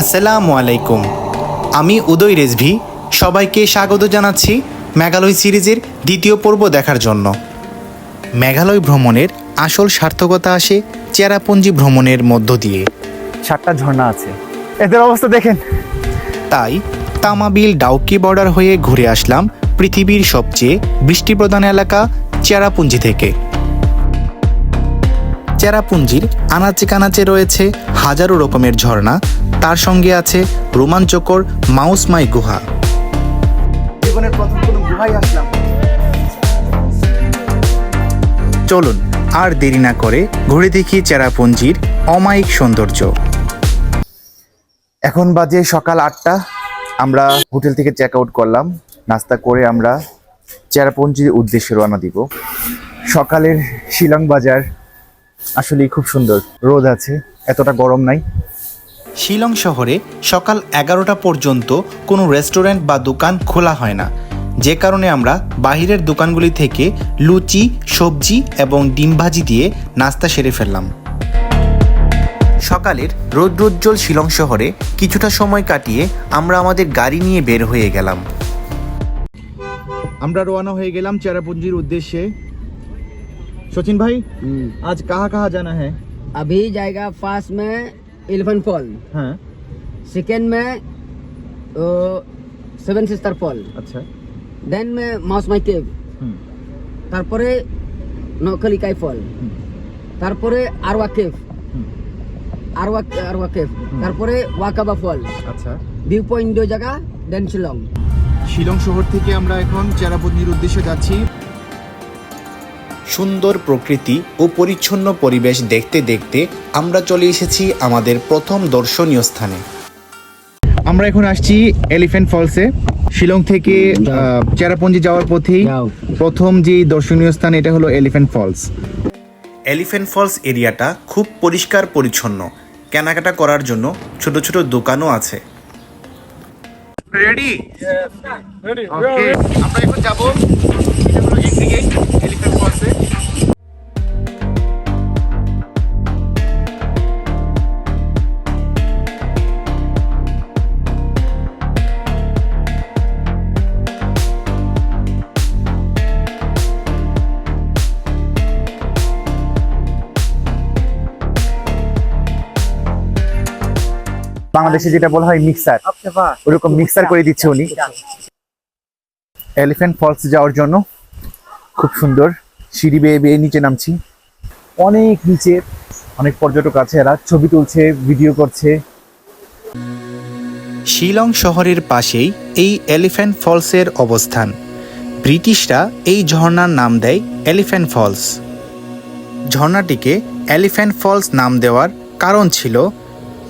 আসসালামু আলাইকুম। আমি উদয় রেজভি সবাইকে স্বাগত জানাচ্ছি মেঘালয় সিরিজের দ্বিতীয় পর্ব দেখার জন্য। মেঘালয় ভ্রমণের আসল সার্থকতা আসে চেরাপুঞ্জি ভ্রমণের মধ্য দিয়ে। সাতটা ঝর্ণা আছে। এদের অবস্থা দেখেন। তাই তামাবিল ডাউকি বর্ডার হয়ে ঘুরে আসলাম পৃথিবীর সবচেয়ে বৃষ্টিপ্রধান এলাকা চেরাপুঞ্জি থেকে। চেরাপুঞ্জির আনাচে কানাচে রয়েছে হাজারো রকমের ঝর্ণা তার সঙ্গে আছে রোমাঞ্চকর মাউসমাই গুহা। চলুন আর দেরি না করে ঘুরে দেখি চেরাপুঞ্জির অমায়িক সৌন্দর্য। এখন বাজে সকাল আটটা। আমরা হোটেল থেকে চেক আউট করলাম। নাস্তা করে আমরা চেরাপুঞ্জির উদ্দেশ্যে রওনা দিব। সকালের শিলং বাজার আসলেই খুব সুন্দর। রোদ আছে, এতটা গরম নাই। শিলং শহরে সকাল এগারোটা পর্যন্ত কোনো রেস্টুরেন্ট বা দোকান খোলা হয় না যে কারণে আমরা বাহিরের দোকানগুলি থেকে লুচি সবজি এবং ডিম ভাজি দিয়ে নাস্তা সেরে ফেললাম সকালের রৌদ্রোজ্জ্বল শিলং শহরে কিছুটা সময় কাটিয়ে আমরা আমাদের গাড়ি নিয়ে বের হয়ে গেলাম আমরা রওনা হয়ে গেলাম চেরাপুঞ্জির উদ্দেশ্যে সচিন ভাই আজ কাহা কাহা জানা হ্যাঁ अभी जाएगा फास्ट में एलिफेंट फॉल হ্যাঁ सेकेंड में সেভেন সিস্টার ফল আচ্ছা দেন মে মাউস মাই কেভ হুম তারপরে নকলিকাই ফল হুম। তারপরে আরওয়া কেভ হুম। আরওয়া আরওয়া কেভ তারপরে ওয়াকাবা ফল আচ্ছা ভিউ পয়েন্ট দুই জায়গা দেন শিলং শিলং শহর থেকে আমরা এখন চেরাপুঞ্জির উদ্দেশ্যে যাচ্ছি সুন্দর প্রকৃতি ও পরিচ্ছন্ন পরিবেশ দেখতে দেখতে আমরা চলে এসেছি আমাদের প্রথম দর্শনীয় স্থানে। আমরা এখন আসছি এলিফ্যান্ট ফলসে শিলং থেকে আহ, চেরাপুঞ্জি যাওয়ার পথেই প্রথম যে দর্শনীয় স্থান এটা হলো এলিফ্যান্ট ফলস এলিফ্যান্ট ফলস এরিয়াটা খুব পরিষ্কার পরিচ্ছন্ন। কেনাকাটা করার জন্য ছোট ছোট দোকানও আছে। রেডি ওকে আমরা এখন যাব। এটা হলো এলিফ্যান্ট বাংলাদেশে যেটা বলা হয় মিক্সার ওরকম মিক্সার করে দিচ্ছে উনি। এলিফ্যান্ট ফলস যাওয়ার জন্য খুব সুন্দর সিঁড়ি বেয়ে বেয়ে নিচে নামছি। অনেক নিচে অনেক পর্যটক আছে এরা ছবি তুলছে ভিডিও করছে। শিলং শহরের পাশেই এই এলিফ্যান্ট ফলসের অবস্থান। ব্রিটিশরা এই ঝর্ণার নাম দেয় এলিফ্যান্ট ফলস ঝর্ণাটিকে এলিফ্যান্ট ফলস নাম দেওয়ার কারণ ছিল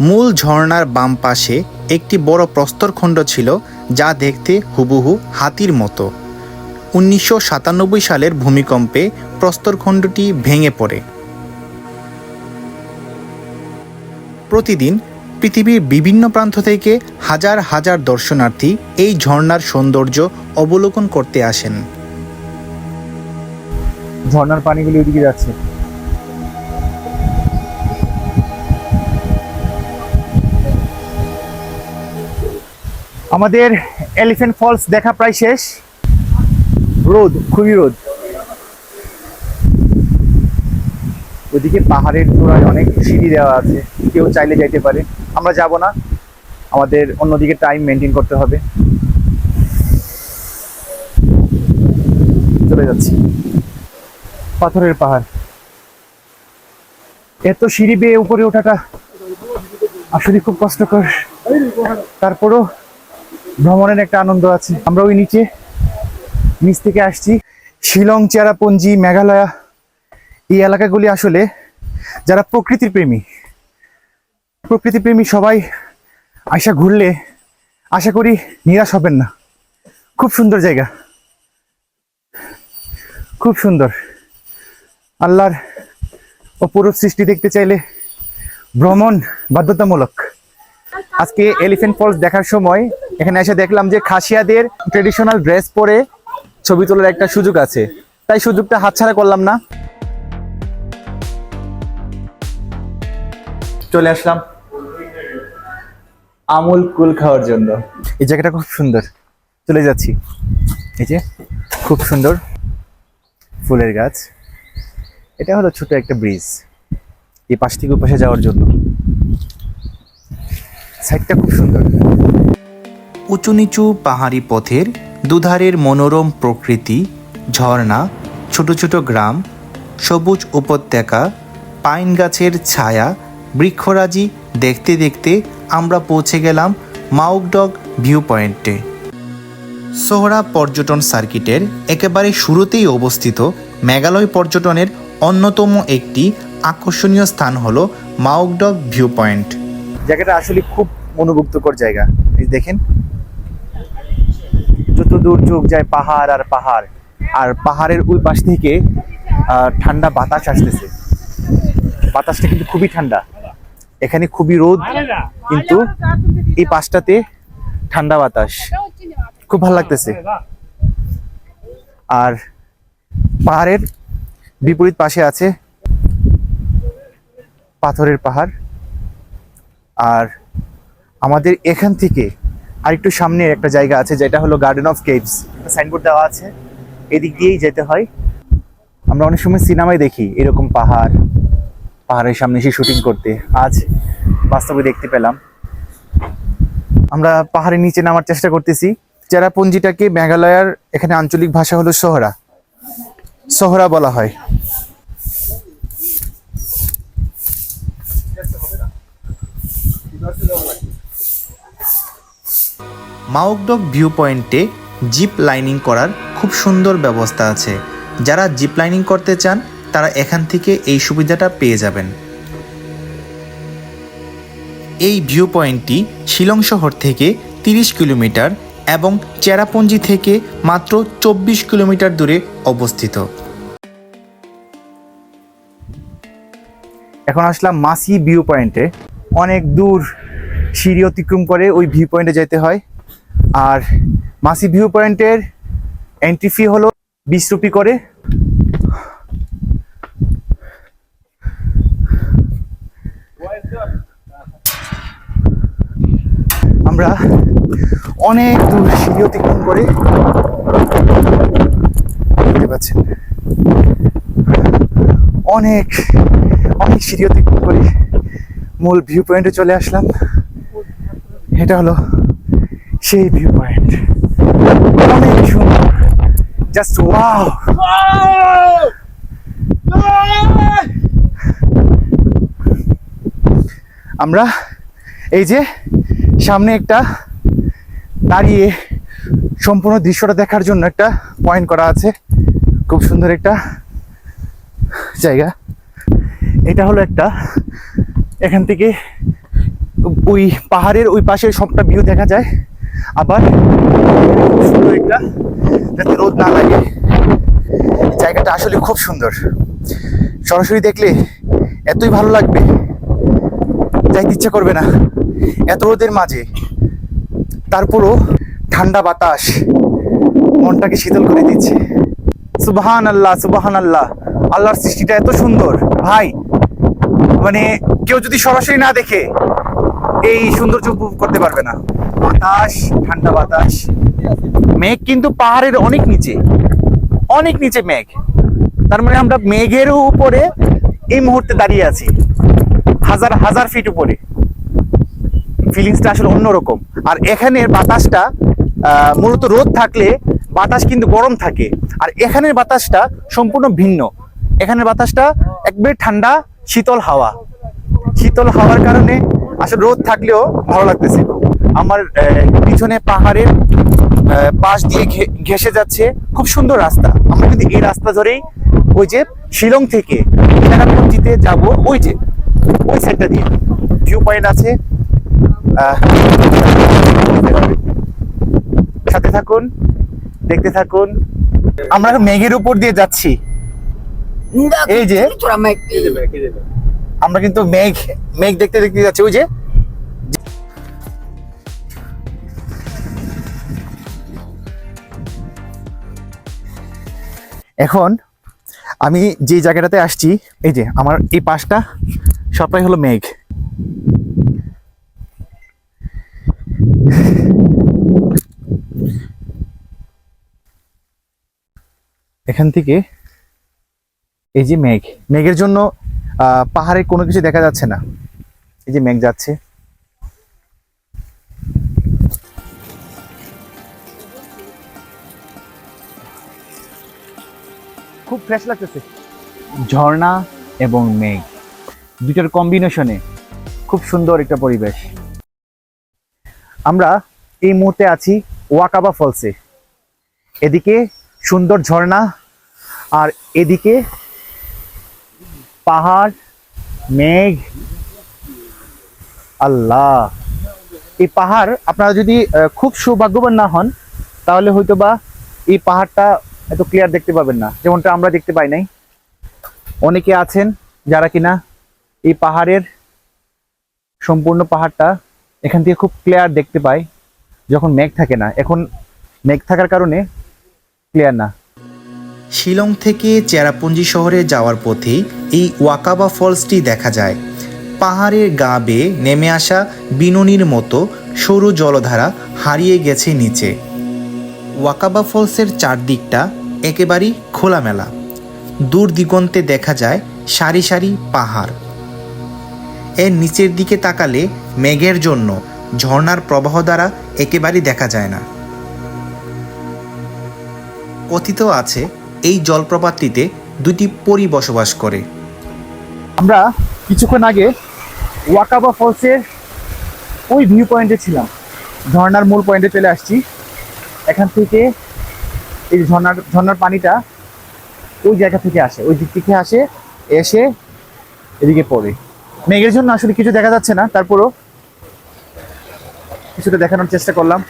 মূল ঝর্ণার বাম পাশে একটি বড় প্রস্তরখণ্ড ছিল যা দেখতে হুবহু হাতির মতো। উনিশশো সাতানব্বই সালের ভূমিকম্পে প্রস্তরখণ্ডটি ভেঙে পড়ে। প্রতিদিন পৃথিবীর বিভিন্ন প্রান্ত থেকে হাজার হাজার দর্শনার্থী এই ঝর্ণার সৌন্দর্য অবলোকন করতে আসেন। ঝর্ণার পানিগুলি ওইদিকে যাচ্ছে। আমাদের এলিফ্যান্ট ফলস দেখা প্রায় শেষ। রোদ, খুবই রোদ। ওইদিকে পাহাড়ের চূড়ায় অনেক সিঁড়ি দেওয়া আছে, কেউ চাইলে যাইতে পারে। আমরা যাব না। আমাদের অন্যদিকে টাইম মেনটেন করতে হবে। চলে যাচ্ছি। পাথরের পাহাড়। এত সিঁড়ি বেয়ে উপরে ওঠাটা আসলে খুব কষ্টকর। তারপরও ভ্রমণের একটা আনন্দ আছে। আমরা ওই নিচে, নিচ থেকে আসছি। শিলং, চেরাপুঞ্জি, মেঘালয়া, এই এলাকাগুলি আসলে যারা প্রকৃতির প্রেমী প্রকৃতি প্রেমী সবাই আশা ঘুরলে আশা করি নিরাশ হবেন না। খুব সুন্দর জায়গা। খুব সুন্দর। আল্লাহর অপরূপ সৃষ্টি দেখতে চাইলে ভ্রমণ বাধ্যতামূলক। আজকে এলিফেন্ট ফলস দেখার সময় এখানে এসে দেখলাম যে খাসিয়াদের ট্রেডিশনাল ড্রেস পরে ছবি তোলার একটা সুযোগ আছে। তাই সুযোগটা হাতছাড়া করলাম না। চলে আসলাম আমুল কুল খাওয়ার জন্য। এই জায়গাটা খুব সুন্দর। চলে যাচ্ছি। এই যে খুব সুন্দর ফুলের গাছ। এটা হলো ছোট একটা ব্রিজ এই পাশ থেকে ওপাশে যাওয়ার জন্য। সাইডটা খুব সুন্দর উঁচু নিচু পাহাড়ি পথের দুধারের মনোরম প্রকৃতি, ঝর্ণা, ছোট ছোট গ্রাম, সবুজ উপত্যকা, পাইন গাছের ছায়া, বৃক্ষরাজি দেখতে দেখতে আমরা পৌঁছে গেলাম মাউকডগ ভিউ পয়েন্টে সোহরা পর্যটন সার্কিটের একেবারে শুরুতেই অবস্থিত মেঘালয় পর্যটনের অন্যতম একটি আকর্ষণীয় স্থান হলো মাউকডগ ভিউ পয়েন্ট জায়গাটা আসলে খুব মনোমুগ্ধকর জায়গা। এই দেখেন। যত দূর চোখ যায় পাহাড় আর পাহাড়, আর পাহাড়ের ওই পাশ থেকে ঠান্ডা বাতাস আসতেছে। বাতাসটা কিন্তু খুবই ঠান্ডা। এখানে খুবই রোদ, কিন্তু এই পাশটাতে ঠান্ডা বাতাস। খুব ভালো লাগতেছে। আর পাহাড়ের বিপরীত পাশে আছে পাথরের পাহাড়। আর আমাদের এখান থেকে আরেকটু সামনের একটা জায়গা আছে, যেটা হলো গার্ডেন অফ কেভস সাইনবোর্ড দেওয়া আছে। এদিক দিয়েই যেতে হয়। আমরা অনেক সময় সিনেমায় দেখি এরকম পাহাড়, পাহাড়ের সামনে এসে শুটিং করতে। আজ বাস্তবে দেখতে পেলাম। আমরা পাহাড়ের নিচে নামার চেষ্টা করতেছি। চেরাপুঞ্জিটাকে মেঘালয়ার এখানে আঞ্চলিক ভাষা হলো সোহরা। সোহরা বলা হয়। মাউকডক ভিউ পয়েন্টে জিপ লাইনিং করার খুব সুন্দর ব্যবস্থা আছে। যারা জিপ লাইনিং করতে চান, তারা এখান থেকে এই সুবিধাটা পেয়ে যাবেন। এই ভিউ পয়েন্টটি শিলং শহর থেকে তিরিশ কিলোমিটার এবং চেরাপুঞ্জি থেকে মাত্র চব্বিশ কিলোমিটার দূরে অবস্থিত। এখন আসলাম মাসি ভিউ পয়েন্টে অনেক দূর সিঁড়ি অতিক্রম করে ওই ভিউ পয়েন্টে যেতে হয়। আর মাসি ভিউ পয়েন্টের এন্ট্রি ফি হলো বিশ রুপি করে। আমরা অনেক দূর সিঁড়ি অতিক্রম করে অনেক অনেক সিঁড়ি অতিক্রম করে। মূল ভিউ পয়েন্টে চলে আসলাম। এটা হলো সেই ভিউ পয়েন্ট অনেক সুন্দর জাস্ট ওয়াও আমরা এই যে সামনে একটা দাঁড়িয়ে সম্পূর্ণ দৃশ্যটা দেখার জন্য একটা পয়েন্ট করা আছে। খুব সুন্দর একটা জায়গা। এটা হলো একটা এখান থেকে ওই পাহাড়ের ওই পাশের সবটা ভিউ দেখা যায়। আবার সুন্দর একটা যাতে রোদ না লাগে। জায়গাটা আসলে খুব সুন্দর। সরাসরি দেখলে এতই ভালো লাগবে, যাইতে ইচ্ছা করবে না। এত রোদের মাঝে। তারপরও ঠান্ডা বাতাস মনটাকে শীতল করে দিচ্ছে। সুবাহান আল্লাহ সুবাহান আল্লাহ আল্লাহর সৃষ্টিটা এত সুন্দর। ভাই মানে কেউ যদি সরাসরি না দেখে, এই সৌন্দর্য উপভোগ করতে পারবে না। বাতাস, ঠান্ডা বাতাস। মেঘ কিন্তু পাহাড়ের অনেক নিচে অনেক নিচে মেঘ। তার মানে আমরা মেঘের উপরে এই মুহূর্তে দাঁড়িয়ে আছি, হাজার হাজার ফিট উপরে। ফিলিংসটা আসলে অন্যরকম। আর এখানের বাতাসটা মূলত রোদ থাকলে বাতাস কিন্তু গরম থাকে। আর এখানের বাতাসটা সম্পূর্ণ ভিন্ন। এখানের বাতাসটা একবারে ঠান্ডা, শীতল হাওয়া। শীতল হওয়ার কারণে আসলে রোদ থাকলেও ভালো লাগতেছে। আমার পিছনে পাহাড়ের পাশ দিয়ে ঘে- ঘেঁষে যাচ্ছে খুব সুন্দর রাস্তা। আমরা কিন্তু এই রাস্তা ধরেই ওই যে শিলং থেকে চেরাপুঞ্জিতে যাব ওই যে ওই সাইডটা দিয়ে। ভিউ পয়েন্ট আছে। সাথে থাকুন দেখতে থাকুন। আমরা মেঘের উপর দিয়ে যাচ্ছি। এই যে. আমরা কিন্তু মেঘ মেঘ দেখতে দেখতে যাচ্ছি, ওই যে এখন আমি যে জায়গাটাতে আসছি, এই যে আমার এই পাশটা, সবটাই হলো মেঘ। এখান থেকে এই যে মেঘ, মেঘের জন্য পাহাড়ে কোনো কিছু দেখা যাচ্ছে না। এই যে মেঘ যাচ্ছে। খুব ফ্রেশ লাগতেছে। ঝর্ণা এবং মেঘ। দুটার কম্বিনেশনে খুব সুন্দর একটা পরিবেশ। আমরা এই মুহূর্তে আছি ওয়াকাবা ফলসে এদিকে সুন্দর ঝর্ণা আর এদিকে পাহাড়, মেঘ, আল্লাহ। এই পাহাড় আপনারা যদি খুব সৌভাগ্যবান না হন, তাহলে হয়তো বা এই পাহাড়টা এত ক্লিয়ার দেখতে পাবেন না। যেমনটা আমরা দেখতে পাই নাই। অনেকে আছেন যারা কিনা এই পাহাড়ের সম্পূর্ণ পাহাড়টা এখান থেকে খুব ক্লিয়ার দেখতে পায়, যখন মেঘ থাকে না। এখন মেঘ থাকার কারণে ক্লিয়ার না। শিলং থেকে চেরাপুঞ্জি শহরে যাওয়ার পথে এই ওয়াকাবা ফলসটি দেখা যায়। পাহাড়ের গা বেয়ে নেমে আসা বিনুনির মতো সরু জলধারা হারিয়ে গেছে নিচে। ওয়াকাবা ফলসের চারদিকটা একেবারেই খোলামেলা। দূর দিগন্তে দেখা যায় সারি সারি পাহাড়। এর নিচের দিকে তাকালে মেঘের জন্য ঝর্ণার প্রবাহ দ্বারা একেবারেই দেখা যায় না। কথিত আছে এই জলপ্রপাতটিতে দুটি পরি বসবাস করে। আমরা কিছুক্ষণ আগে ওয়াকাবা ফলসের ওই ভিউ পয়েন্টে ছিলাম। ঝর্ণার মূল পয়েন্টে চলে আসছি। এখান থেকে এই ঝর্ণার ঝর্ণার পানিটা ওই জায়গা থেকে আসে, ওই দিক থেকে আসে, এসে এদিকে পড়ে। মেঘের জন্য আসলে কিছু দেখা যাচ্ছে না, তারপরও কিছুটা দেখানোর চেষ্টা করলাম।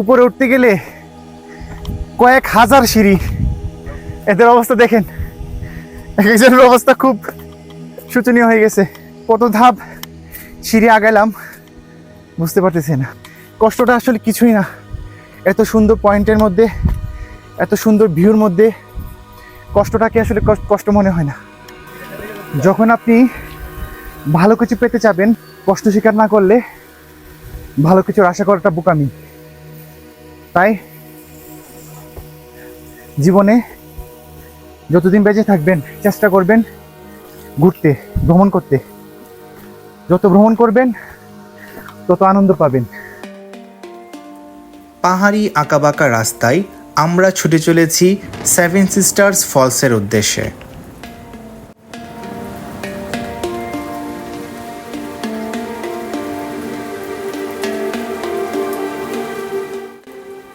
উপরে উঠতে গেলে কয়েক হাজার সিঁড়ি এদের অবস্থা দেখেন। এক একজনের অবস্থা খুব শোচনীয় হয়ে গেছে। কত ধাপ সিঁড়ি আগাইলাম বুঝতে পারতেছি না। কষ্টটা আসলে কিছুই না। এত সুন্দর পয়েন্টের মধ্যে, এত সুন্দর ভিউর মধ্যে কষ্টটাকে আসলে কষ্ট- কষ্ট মনে হয় না। যখন আপনি ভালো কিছু পেতে চাবেন, কষ্ট স্বীকার না করলে ভালো কিছুর আশা করাটা বোকামি। তাই জীবনে যতদিন বেঁচে থাকবেন, চেষ্টা করবেন ঘুরতে, ভ্রমণ করতে। যত ভ্রমণ করবেন, তত আনন্দ পাবেন। পাহাড়ি আঁকাবাঁকা রাস্তায় আমরা ছুটে চলেছি সেভেন সিস্টার্স ফলসের উদ্দেশ্যে।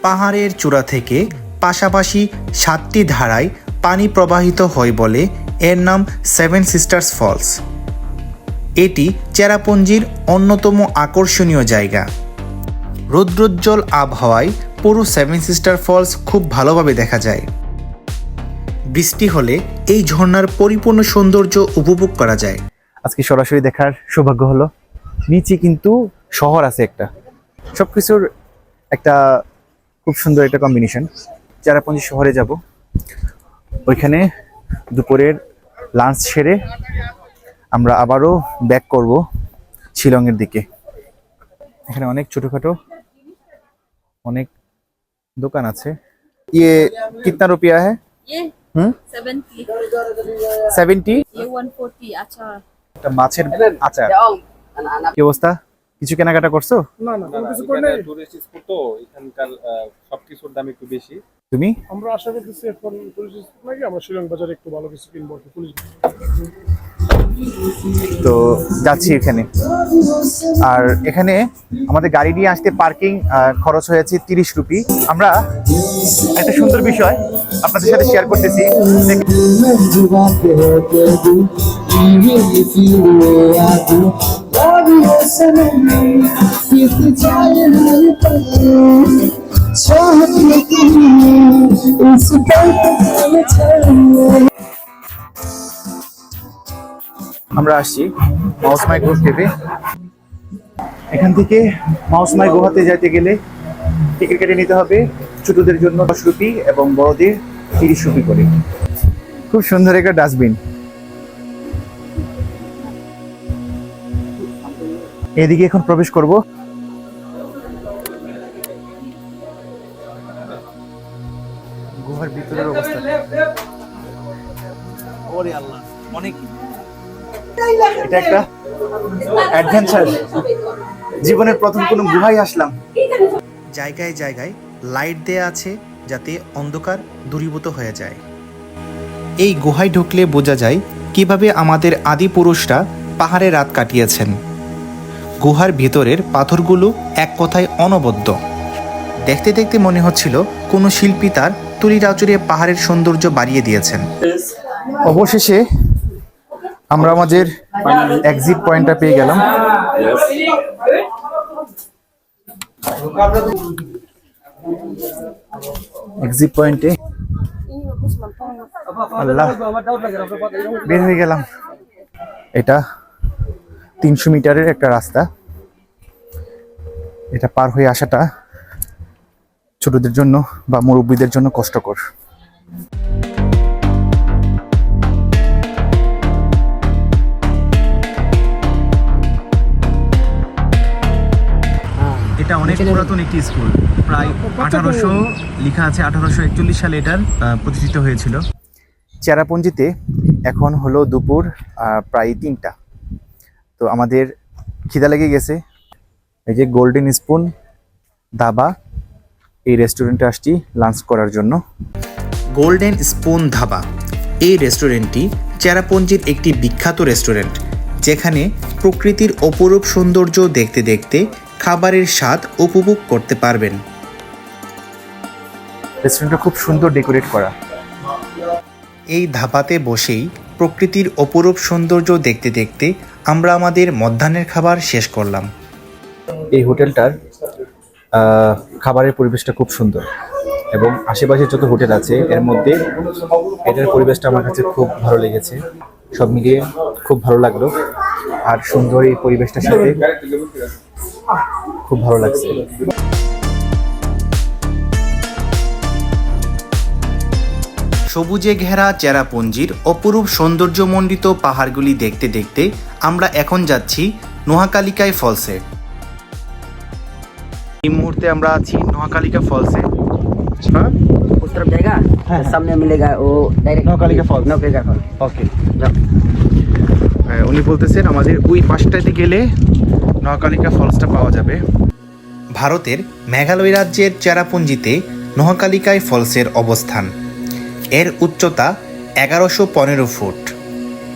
পাহাড়ের চূড়া থেকে পাশাপাশি সাতটি ধারায় পানি প্রবাহিত হয় বলে এর নাম সেভেন সিস্টার্স ফলস। এটি চেরাপুঞ্জির অন্যতম আকর্ষণীয় জায়গা। রৌদ্রোজ্জ্বল আবহাওয়ায় পুরো সেভেন সিস্টার ফলস খুব ভালোভাবে দেখা যায়। বৃষ্টি হলে এই ঝর্ণার পরিপূর্ণ সৌন্দর্য উপভোগ করা যায়। আজকে সরাসরি দেখার সৌভাগ্য হলো, নিচে কিন্তু শহর আছে একটা। সব কিছুর একটা খুব সুন্দর একটা কম্বিনেশন চেরাপুঞ্জি শহরে যাব। ওইখানে দুপুরের লাঞ্চ সেরে আমরা আবারও ব্যাক করব শিলংয়ের দিকে। এখানে অনেক ছোটোখাটো অনেক দোকান আছে। ইয়ে কিতনা রুপিয়া হ্যাঁ? সেভেন্টি একটা মাছের আচার। কি অবস্থা? কিছু কেনাকাটা করছ? না না কোনো কিছু করে নেই। টুরিস্ট স্পট তো এখানকার সবকিছুর দাম একটু বেশি। তুমি? আমরা আশা করতেছি এখন টুরিস্ট স্পট নাকি আমরা শ্রীলং বাজারে একটু ভালো কিছু কিনবো পুলিশ তো যাচ্ছি এখানে। আর এখানে আমাদের গাড়ি নিয়ে আসতে পার্কিং খরচ হয়েছে তিরিশ রুপি। আমরা একটা সুন্দর বিষয় আপনাদের সাথে শেয়ার করতেছি। আমরা আসছি মাউসমাই গুহ কেবে এখান থেকে মাউসমাই গুহাতে যাইতে গেলে টিকিট কেটে নিতে হবে ছোটদের জন্য দশ রুপি এবং বড়দের তিরিশ রুপি করে। খুব সুন্দর একটা ডাস্টবিন। এদিকে এখন প্রবেশ করব। গুহার ভিতরের অবস্থা। ওরে আল্লাহ অনেক। এটা একটা অ্যাডভেঞ্চার জীবনের প্রথম কোনো গুহায় আসলাম। জায়গায় জায়গায় লাইট দেয়া আছে যাতে অন্ধকার দূরীভূত হয়ে যায়। এই গুহায় ঢুকলে বোঝা যায় কীভাবে আমাদের আদিপুরুষরা পাহাড়ে রাত কাটিয়েছেন। গুহার ভিতরের পাথরগুলো এক কথায় অনবদ্য। দেখতে দেখতে মনে হচ্ছিল কোনো শিল্পী তার তুলি রাচুরে পাহাড়ের সৌন্দর্য বাড়িয়ে দিয়েছেন। অবশেষে আমরা আমাদের এক্সিট পয়েন্টটা পেয়ে গেলাম। এক্সিট পয়েন্টে আল্লাহ, বের হয়ে গেলাম। এটা তিনশো মিটারের একটা রাস্তা। এটা পার হয়ে আসাটা ছোটদের জন্য বা মুরব্বীদের জন্য কষ্টকর। এটা অনেক পুরাতন একটি স্কুল। প্রায় আঠারোশো লেখা আছে আঠারোশো একচল্লিশ সালে এটার আহ, প্রতিষ্ঠিত হয়েছিল। চেরাপুঞ্জিতে এখন হলো দুপুর আহ, প্রায় তিনটা। তো আমাদের খিদা লেগে গেছে। এই যে গোল্ডেন স্পুন দাবা এই রেস্টুরেন্টে আসছি লাঞ্চ করার জন্য। গোল্ডেন স্পুন ধাবা এই রেস্টুরেন্টটি চেরাপুঞ্জির একটি বিখ্যাত রেস্টুরেন্ট যেখানে প্রকৃতির অপরূপ সৌন্দর্য দেখতে দেখতে খাবারের স্বাদ উপভোগ করতে পারবেন। রেস্টুরেন্টটা খুব সুন্দর ডেকোরেট করা। এই ধাবাতে বসেই প্রকৃতির অপরূপ সৌন্দর্য দেখতে দেখতে আমরা আমাদের মধ্যাহ্নের খাবার শেষ করলাম। এই হোটেলটার খাবারের পরিবেশটা খুব সুন্দর এবং আশেপাশে যত হোটেল আছে, এর মধ্যে এটার পরিবেশটা আমার কাছে খুব ভালো লেগেছে। সব মিলিয়ে খুব ভালো লাগল আর সুন্দর এই পরিবেশটার সাথে খুব ভালো লাগছে। সবুজে ঘেরা চেরাপুঞ্জির অপরূপ সৌন্দর্যমণ্ডিত পাহাড়গুলি দেখতে দেখতে আমরা এখন যাচ্ছি নোহাকালিকায় ফলসে এই মুহূর্তে আমরা আছি নোহাকালিকা ফলসে उस तरफ जाएगा सामने मिलेगा वो direct Nohkalikai falls। Nohkalikai fall okay जाओ উনি বলতেছেন আমাদের ওই পাশটাতে গেলে নোয়াকালিকা ফলসটা পাওয়া যাবে ভারতের মেঘালয় রাজ্যের চেরাপুঞ্জিতে নোহাকালিকায় ফলসের অবস্থান এর উচ্চতা এগারোশো পনেরো ফুট।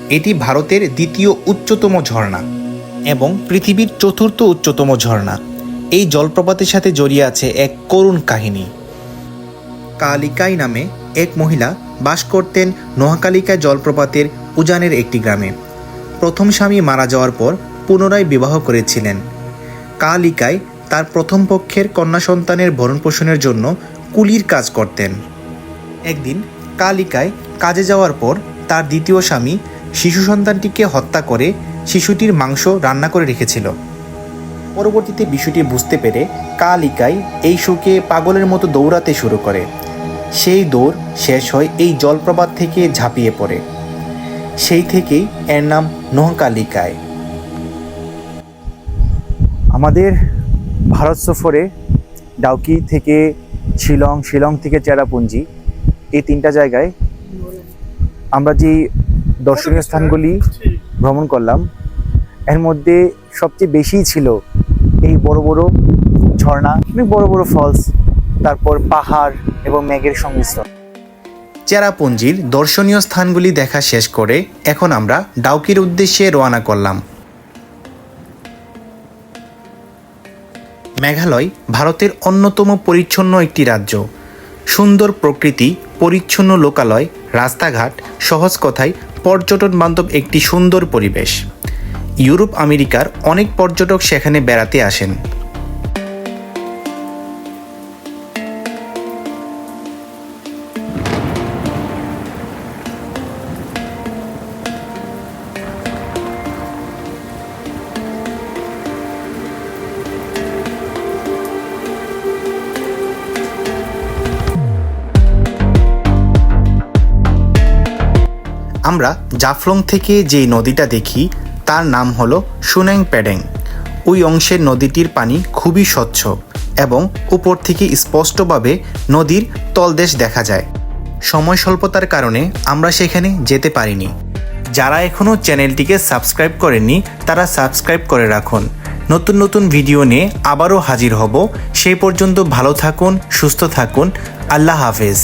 এটি ভারতের দ্বিতীয় উচ্চতম ঝর্ণা এবং পৃথিবীর চতুর্থ উচ্চতম ঝর্ণা। এই জলপ্রপাতের সাথে জড়িয়ে আছে এক করুণ কাহিনী। কালিকাই নামে এক মহিলা বাস করতেন নোহাকালিকা জলপ্রপাতের উজানের একটি গ্রামে। প্রথম স্বামী মারা যাওয়ার পর পুনরায় বিবাহ করেছিলেন। কালিকায় তার প্রথম পক্ষের কন্যা সন্তানের ভরণ পোষণের জন্য কুলির কাজ করতেন। একদিন কালিকায় কাজে যাওয়ার পর তার দ্বিতীয় স্বামী শিশু সন্তানটিকে হত্যা করে শিশুটির মাংস রান্না করে রেখেছিল। পরবর্তীতে বিষয়টি বুঝতে পেরে কালিকাই এই শোকে পাগলের মতো দৌড়াতে শুরু করে। সেই দৌড় শেষ হয় এই জলপ্রপাত থেকে ঝাঁপিয়ে পড়ে। সেই থেকেই এর নাম নহকালিকায়। আমাদের ভারত সফরে ডাউকি থেকে শিলং শিলং থেকে চেরাপুঞ্জি এই তিনটা জায়গায় আমরা যে দর্শনীয় স্থানগুলি ভ্রমণ করলাম, এর মধ্যে সবচেয়ে বেশি ছিল এই বড় বড় ঝর্ণা, অনেক বড় বড় ফলস তারপর পাহাড় এবং মেঘের সংমিশ্রণ। চেরাপুঞ্জির দর্শনীয় স্থানগুলি দেখা শেষ করে এখন আমরা ডাউকির উদ্দেশ্যে রওনা করলাম। মেঘালয় ভারতের অন্যতম পরিচ্ছন্ন একটি রাজ্য। সুন্দর প্রকৃতি, পরিচ্ছন্ন লোকালয়, রাস্তাঘাট, সহজ কথায় পর্যটন বান্ধব একটি সুন্দর পরিবেশ। ইউরোপ আমেরিকার অনেক পর্যটক সেখানে বেড়াতে আসেন। আমরা জাফলং থেকে যেই নদীটা দেখি, তার নাম হলো সুনাং প্যাডেং ওই অংশের নদীটির পানি খুবই স্বচ্ছ এবং উপর থেকে স্পষ্টভাবে নদীর তলদেশ দেখা যায়। সময় স্বল্পতার কারণে আমরা সেখানে যেতে পারিনি। যারা এখনও চ্যানেলটিকে সাবস্ক্রাইব করেননি, তারা সাবস্ক্রাইব করে রাখুন। নতুন নতুন ভিডিও নিয়ে আবারও হাজির হব। সেই পর্যন্ত ভালো থাকুন, সুস্থ থাকুন। আল্লাহ হাফেজ।